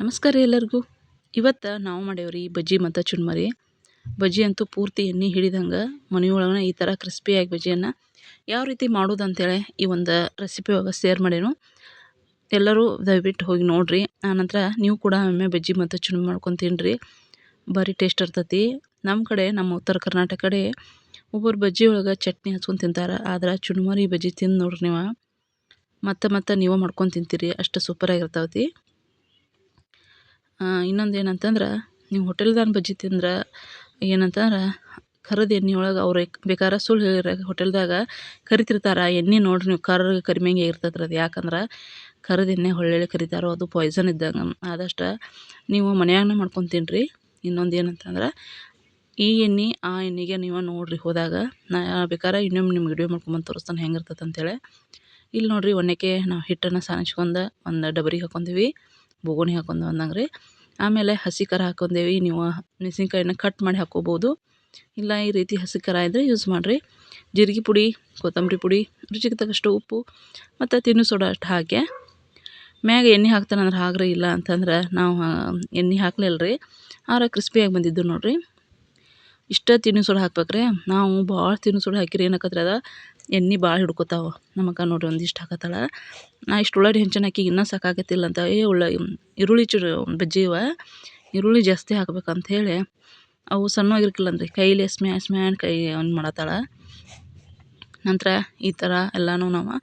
ನಮಸ್ಕಾರ ಎಲ್ಲರಿಗೂ. ಇವತ್ತು ನಾವು ಮಾಡೇವ್ರಿ ಬಜ್ಜಿ ಮತ್ತು ಚುಣ್ಮರಿ. ಬಜ್ಜಿ ಅಂತೂ ಪೂರ್ತಿ ಎಣ್ಣೆ ಹಿಡಿದಂಗೆ ಮನೆಯೊಳಗೆ ಈ ಥರ ಕ್ರಿಸ್ಪಿಯಾಗಿ ಬಜ್ಜಿಯನ್ನು ಯಾವ ರೀತಿ ಮಾಡೋದು ಅಂತೇಳಿ ಈ ಒಂದು ರೆಸಿಪಿ ಒಳಗೆ ಶೇರ್ ಮಾಡೇನು ಎಲ್ಲರೂ ದಯವಿಟ್ಟು ಹೋಗಿ ನೋಡಿರಿ. ಆನಂತರ ನೀವು ಕೂಡ ಒಮ್ಮೆ ಬಜ್ಜಿ ಮತ್ತು ಚುಣ್ಮಿ ಮಾಡ್ಕೊಂಡು ತಿನ್ನಿರಿ ಭಾರಿ ಟೇಸ್ಟ್ ಇರ್ತೈತಿ. ನಮ್ಮ ಕಡೆ, ನಮ್ಮ ಉತ್ತರ ಕರ್ನಾಟಕ ಕಡೆ ಒಬ್ಬರು ಬಜ್ಜಿ ಒಳಗೆ ಚಟ್ನಿ ಹಚ್ಕೊಂಡು ತಿಂತಾರೆ. ಆದ್ರೆ ಚುಣ್ಮರಿ ಬಜ್ಜಿ ತಿಂದು ನೋಡ್ರಿ ನೀವು. ಮತ್ತೆ ಮತ್ತೆ ನೀವು ಮಾಡ್ಕೊಂಡು ತಿಂತೀರಿ. ಅಷ್ಟು ಸೂಪರಾಗಿರ್ತೈತಿ ಇನ್ನೊಂದು ಏನಂತಂದ್ರೆ ನೀವು ಹೋಟೆಲ್ದಾನ ಬಜ್ಜಿ ತಿಂದ್ರೆ, ಏನಂತಂದ್ರೆ, ಕರದ ಎಣ್ಣೆ ಒಳಗೆ ಅವ್ರು ಬೇಕಾರ ಸುಳ್ಳು ಹೇಳಿರ ಹೋಟೆಲ್ದಾಗ, ಕರಿತಿರ್ತಾರೆ, ಎಣ್ಣೆ ನೋಡಿರಿ ನೀವು ಕರ್ರ ಕರಿಮೆಂಗೆ ಇರ್ತೈತೆ ಅದು. ಯಾಕಂದ್ರೆ, ಕರದ ಎಣ್ಣೆ ಹೊಳ್ಳೆಳ್ಳಿ ಕರಿತಾರೋ ಅದು ಪಾಯ್ಸನ್ ಇದ್ದಂಗೆ. ಆದಷ್ಟು, ನೀವು ಮನ್ಯಾಗನೇ ಮಾಡ್ಕೊಂಡು ತಿನ್ನಿರಿ ಇನ್ನೊಂದು ಏನಂತಂದ್ರೆ ಈ ಎಣ್ಣೆ, ಆ ಎಣ್ಣೆಗೆ ನೀವು ನೋಡಿರಿ ಹೋದಾಗ, ನಾ ಬೇಕಾದ್ರೆ ಇನ್ನೊಮ್ಮೆ ನಿಮ್ಗೆ ವಿಡಿಯೋ ಮಾಡ್ಕೊಂಬಂದು ತೋರಿಸ್ತಾನೆ ಹೆಂಗೆ ಅಂತೇಳಿ ಇಲ್ಲಿ ನೋಡಿರಿ ಒಣ್ಣೆಗೆ ನಾವು ಹಿಟ್ಟನ್ನು ಸಾನಿಸ್ಕೊಂಡು ಒಂದು ಡಬರಿಗೆ ಹಾಕ್ಕೊಂತೀವಿ ಬೋಗುಣಿ ಹಾಕೊಂಡು ಅಂದಂಗೆ ರೀ. ಆಮೇಲೆ ಹಸಿ ಖಾರ ಹಾಕೊಂಡೇವಿ, ನೀವು ಮೆಣಸಿನ್ಕಾಯಿನ ಕಟ್ ಮಾಡಿ ಹಾಕೋಬೋದು. ಇಲ್ಲ ಈ ರೀತಿ ಹಸಿ ಖಾರ ಇದ್ದರೆ ಯೂಸ್ ಮಾಡಿರಿ. ಜೀರಿಗೆ ಪುಡಿ, ಕೊತ್ತಂಬರಿ ಪುಡಿ, ರುಚಿಗೆ ತಕ್ಕಷ್ಟು ಉಪ್ಪು ಮತ್ತು ತಿನ್ನು ಸೋಡಾ ಅಷ್ಟು ಹಾಕಿ. ಮ್ಯಾಗ ಎಣ್ಣೆ ಹಾಕ್ತಾನಂದ್ರೆ ಹಾಕ್ರಿ ಇಲ್ಲ ಅಂತಂದ್ರೆ ನಾವು ಎಣ್ಣೆ ಹಾಕ್ಲಿಲ್ಲ ರೀ ಆದ್ರೆ ಕ್ರಿಸ್ಪಿಯಾಗಿ ಬಂದಿದ್ದು ನೋಡಿರಿ. ಇಷ್ಟ ತಿನ್ನು ಸೋಡಾ ಹಾಕ್ಬೇಕ್ರಿ. ನಾವು ಭಾಳ ತಿನ್ನು ಸೋಡಾ ಹಾಕಿರಿ. ಏನಾಕತ್ರಿ ಅದು? ಎಣ್ಣೆ ಭಾಳ ಹಿಡ್ಕೊತಾವ. ನಮಗೆ ನೋಡಿರಿ ಒಂದಿಷ್ಟು ಹಾಕತ್ತಾಳ. ನಾ ಇಷ್ಟು ಉಳ್ಳಾಗಡ್ಡಿ ಹೆಂಚನ ಹಾಕಿ ಇನ್ನೂ ಸಾಕಾಗತ್ತಿಲ್ಲ ಅಂತ ಏ ಉಳ್ಳ ಈರುಳ್ಳಿ ಚೂರು ಬಜ್ಜಿ ಇವ. ಈರುಳ್ಳಿ ಜಾಸ್ತಿ ಹಾಕ್ಬೇಕಂತ ಹೇಳಿ ಅವು ಸಣ್ಣವಾಗಿರ್ಕಿಲ್ಲ ಅಂದ್ರಿ ಕೈಲಿ ಸ್ಮ್ಯಾ ಸ್ಮ್ಯಾನ್ ಕೈ ಒಂದು ಮಾಡತ್ತಾಳ. ನಂತರ ಈ ಥರ ಎಲ್ಲನೂ ನಾವು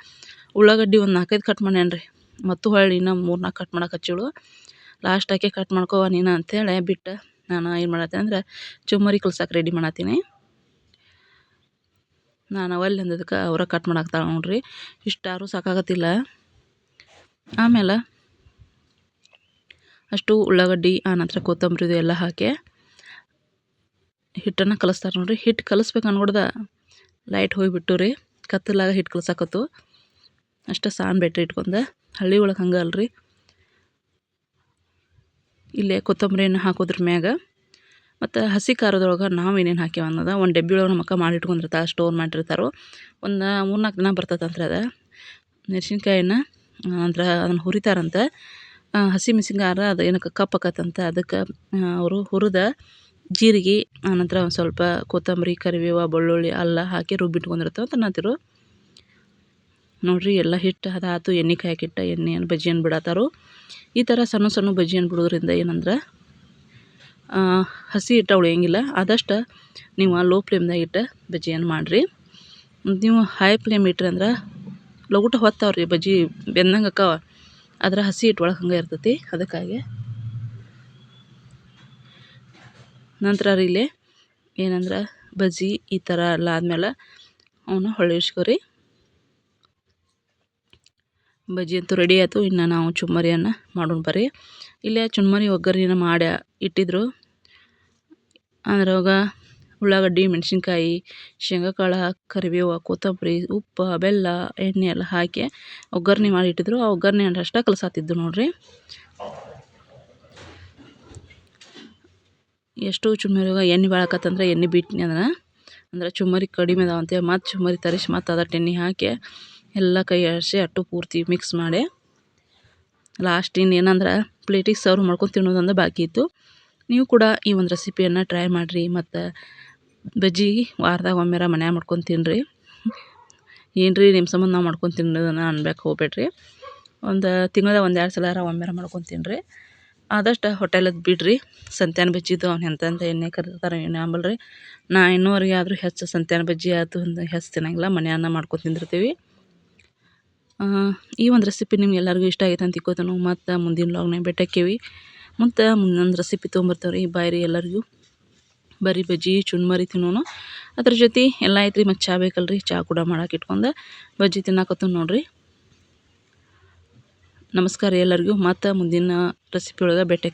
ಉಳ್ಳಾಗಡ್ಡಿ ಒಂದು ನಾಲ್ಕೈದು ಕಟ್ ಮಾಡ್ಯಾನ್ರಿ. ಮತ್ತು ಹೊಳ್ಳಿ ಇನ್ನೂ ಮೂರು ನಾಲ್ಕು ಕಟ್ ಮಾಡಕ್ಕೆ ಹಚ್ಚಿಳು ಲಾಸ್ಟ್ ಹಾಕಿ ಕಟ್ ಮಾಡ್ಕೋವ ನೀನು ಅಂಥೇಳಿ ಬಿಟ್ಟು. ನಾನು ಏನು ಮಾಡತ್ತೆ ಅಂದ್ರೆ ಚುಮ್ಮರಿ ಕುಲ್ಸಕ್ಕೆ ರೆಡಿ ಮಾಡತ್ತೀನಿ. ನಾನು ಅವಲ್ಲಿ ಅಂದದಕ್ಕೆ ಅವರ ಕಟ್ ಮಾಡಾಕ್ತಾಳೆ ನೋಡ್ರಿ. ಇಷ್ಟಾರು ಸಾಕಾಗತ್ತಿಲ್ಲ. ಆಮೇಲೆ ಅಷ್ಟು ಉಳ್ಳಾಗಡ್ಡಿ ಆನಂತರ ಕೊತ್ತಂಬರಿ ಇದು ಎಲ್ಲ ಹಾಕಿ ಹಿಟ್ಟನ್ನು ಕಲಿಸ್ತಾರೆ ನೋಡ್ರಿ. ಹಿಟ್ಟು ಕಲಿಸ್ಬೇಕು ಅನ್ಕೊಡ್ದ ಲೈಟ್ ಹೋಗಿಬಿಟ್ಟು ರೀ. ಕತ್ತಲಾಗ ಹಿಟ್ಟು ಕಲಸಾಕತ್ತು. ಅಷ್ಟು ಸಾನ್ ಬೆಟ್ರಿ ಇಟ್ಕೊಂಡೆ. ಹಳ್ಳಿ ಒಳಗೆ ಹಂಗೆ ಅಲ್ರಿ ಇಲ್ಲೇ ಕೊತ್ತಂಬರಿಯನ್ನು ಹಾಕೋದ್ರ ಮ್ಯಾಗ. ಮತ್ತು ಹಸಿ ಖಾರದೊಳಗೆ ನಾವು ಏನೇನು ಹಾಕ್ಯಾವ ಅನ್ನೋದು ಒಂದು ಡಬ್ಬಿ ಒಳಗೆ ನಮ್ಮ ಅಕ್ಕ ಮಾಡಿ ಇಟ್ಕೊಂಡಿರ್ತಾರೆ ಸ್ಟೋರ್ ಮಾಡಿರ್ತಾರೋ ಒಂದು ಮೂರು ನಾಲ್ಕು ದಿನ ಬರ್ತದಂತ್ರಿ ಅದು. ಮೆಣಸಿನ್ಕಾಯಿನ ನಂತರ ಅದನ್ನು ಹುರಿತಾರಂತೆ. ಹಸಿ ಮೆಣಸಿನ್ಕಾಯಿ ಅದು ಏನಕ್ಕೆ ಕಪ್ಪಾಕತ್ತಂತ ಅದಕ್ಕೆ ಅವರು ಹುರಿದ ಜೀರಿಗೆ ಆನಂತರ ಒಂದು ಸ್ವಲ್ಪ ಕೊತ್ತಂಬರಿ, ಕರಿಬೇವು, ಬೆಳ್ಳುಳ್ಳಿ, ಅಲ್ಲ ಹಾಕಿ ರುಬ್ಬಿಟ್ಕೊಂಡಿರ್ತಾವೆ ತಿನ್ನತ್ತಿರು ನೋಡಿರಿ ಎಲ್ಲ ಹಿಟ್ಟು ಅದಾತು ಎಣ್ಣೆ ಕಾಯಕ್ಕಿಟ್ಟ ಎಣ್ಣೆಯನ್ನು ಬಜ್ಜಿಯನ್ನು ಬಿಡತ್ತಾರೋ ಈ ಥರ ಸಣ್ಣ ಸಣ್ಣ ಬಜ್ಜಿಯನ್ನು ಬಿಡೋದ್ರಿಂದ ಏನಂದ್ರೆ ಹಸಿ ಹಿಟ್ಟು ಉಳಿಯಂಗಿಲ್ಲ. ಆದಷ್ಟು ನೀವು ಲೋ ಫ್ಲೇಮ್ದಾಗ ಇಟ್ಟು ಬಜ್ಜಿಯನ್ನು ಮಾಡಿರಿ. ನೀವು ಹೈ ಫ್ಲೇಮ್ ಇಟ್ರಿ ಅಂದ್ರೆ ಲಗುಟ ಹೊತ್ತಾವ್ರಿ, ಬಜ್ಜಿ ಬೆಂದಂಗೆ ಅಕ್ಕಾವ. ಅದ್ರ ಹಸಿ ಹಿಟ್ಟು ಒಳಗೆ ಹಂಗೆ ಇರ್ತೈತಿ, ಅದಕ್ಕಾಗಿ. ನಂತರ ರೀ ಇಲ್ಲಿ ಏನಂದ್ರೆ, ಬಜ್ಜಿ ಈ ಥರ ಎಲ್ಲ ಆದಮೇಲೆ ಅವನ್ನ ಹೊಳ್ಳಿಸ್ಕೊರಿ ಬಜ್ಜಿ ಅಂತೂ ರೆಡಿ ಆಯಿತು. ಇನ್ನು ನಾವು ಚುಮ್ಮರಿಯನ್ನು ಮಾಡೋಣ ಬರ್ರಿ. ಇಲ್ಲೇ ಚುಮ್ಮರಿ ಒಗ್ಗರಣೆನ ಮಾಡಿ ಇಟ್ಟಿದ್ರು. ಅದ್ರಾಗ ಉಳ್ಳಾಗಡ್ಡಿ, ಮೆಣಸಿನ್ಕಾಯಿ ಶೇಂಗಾ ಕಾಳು ಕರಿಬೇವು, ಕೊತ್ತಂಬರಿ, ಉಪ್ಪು, ಬೆಲ್ಲ, ಎಣ್ಣೆ ಎಲ್ಲ ಹಾಕಿ ಒಗ್ಗರಣೆ ಮಾಡಿ ಇಟ್ಟಿದ್ರು. ಆ ಒಗ್ಗರಣೆ ಅಷ್ಟೇ ಕಲಸಾತಿದ್ದು ನೋಡಿರಿ. ಎಷ್ಟು ಚುಮ್ಮರಿಗ ಎಣ್ಣೆ ಬಾಳಕತ್ತಂದ್ರೆ ಎಣ್ಣೆ ಬಿಟ್ನಿ ಅದನ್ನು. ಅಂದ್ರೆ ಚುಮ್ಮರಿ ಕಡಿಮೆ ಅದಾವಂತೆ. ಮತ್ತು ಚುಮ್ಮರಿ ತರಿಸಿ ಮತ್ತು ಅದಟ್ಟು ಎಣ್ಣೆ ಹಾಕಿ ಎಲ್ಲ ಕೈ ಆಡಿಸಿ ಅಟ್ಟು ಪೂರ್ತಿ ಮಿಕ್ಸ್ ಮಾಡಿ. ಲಾಸ್ಟ್ ಇನ್ನೇನಂದ್ರೆ ಪ್ಲೇಟಿಗೆ ಸರ್ವ್ ಮಾಡ್ಕೊಂಡು ತಿನ್ನೋದಂದ್ರೆ ಬಾಕಿ ಇತ್ತು. ನೀವು ಕೂಡ ಈ ಒಂದು ರೆಸಿಪಿಯನ್ನು ಟ್ರೈ ಮಾಡಿರಿ, ಮತ್ತು ಬಜ್ಜಿ ವಾರದಾಗ ಒಮ್ಮೆರ ಮನೆ ಮಾಡ್ಕೊಂಡು ತಿನ್ನಿರಿ ಏನು ನಿಮ್ಮ ಸಂಬಂಧ ನಾವು ಮಾಡ್ಕೊಂಡು ತಿನ್ನೋದನ್ನು ಅನ್ಬೇಕು, ಹೋಗ್ಬೇಡ್ರಿ. ಒಂದು ತಿಂಗಳದಾಗ ಒಂದು ಎರಡು ಸಲ ಒಮ್ಮೆರ ಮಾಡ್ಕೊಂಡು ತಿನ್ನಿರಿ ಆದಷ್ಟು ಹೋಟೆಲದ್ದು ಬಿಡ್ರಿ, ಸಂತ್ಯಾನ ಬಜ್ಜಿದು ಅವ್ನು ಎಂತ ಎಣ್ಣೆ ಕರಿತಾರೆ ಎಣ್ಣೆ ಅಂಬಲ್ರಿ. ನಾ ಇನ್ನೂವರೆಗೆ ಆದರೂ ಹೆಚ್ಚು ಸಂತ್ಯಾನ ಬಜ್ಜಿ ಆಯಿತು ಒಂದು ಹೆಚ್ಚು ತಿನ್ನಂಗಿಲ್ಲ ಮನೆಯನ್ನ ಮಾಡ್ಕೊಂಡು ತಿಂದಿರ್ತೀವಿ. ಈ ಒಂದು ರೆಸಿಪಿ ನಿಮ್ಗೆ ಎಲ್ಲರಿಗೂ ಇಷ್ಟ ಆಗೈತೆ ಅಂತ ತಿಕ್ಕೋತನು ಮತ್ತು ಮುಂದಿನ ಲಾಗ್ನಾಗ ಬೆಟ್ಟಕ್ಕೇವಿ. ಮತ್ತು ಮುಂದೊಂದು ರೆಸಿಪಿ ತೊಗೊಂಬರ್ತಾವ್ರಿ. ಬಾಯ್ರಿ ಎಲ್ಲರಿಗೂ. ಬರೀ ಬಜ್ಜಿ, ಚುನ್ಮರಿ ತಿನ್ನೋನು. ಅದ್ರ ಜೊತೆ ಎಲ್ಲ ಐತ್ರಿ, ಮತ್ತು ಚಾ ಬೇಕಲ್ರಿ. ಚಾ ಕೂಡ ಮಾಡಕ್ಕೆ ಇಟ್ಕೊಂಡು ಬಜ್ಜಿ ತಿನ್ನಕತ್ತು ನೋಡಿರಿ. ನಮಸ್ಕಾರ ಎಲ್ಲರಿಗೂ. ಮತ್ತು ಮುಂದಿನ ರೆಸಿಪಿ ಒಳಗೆ ಭೇಟಿ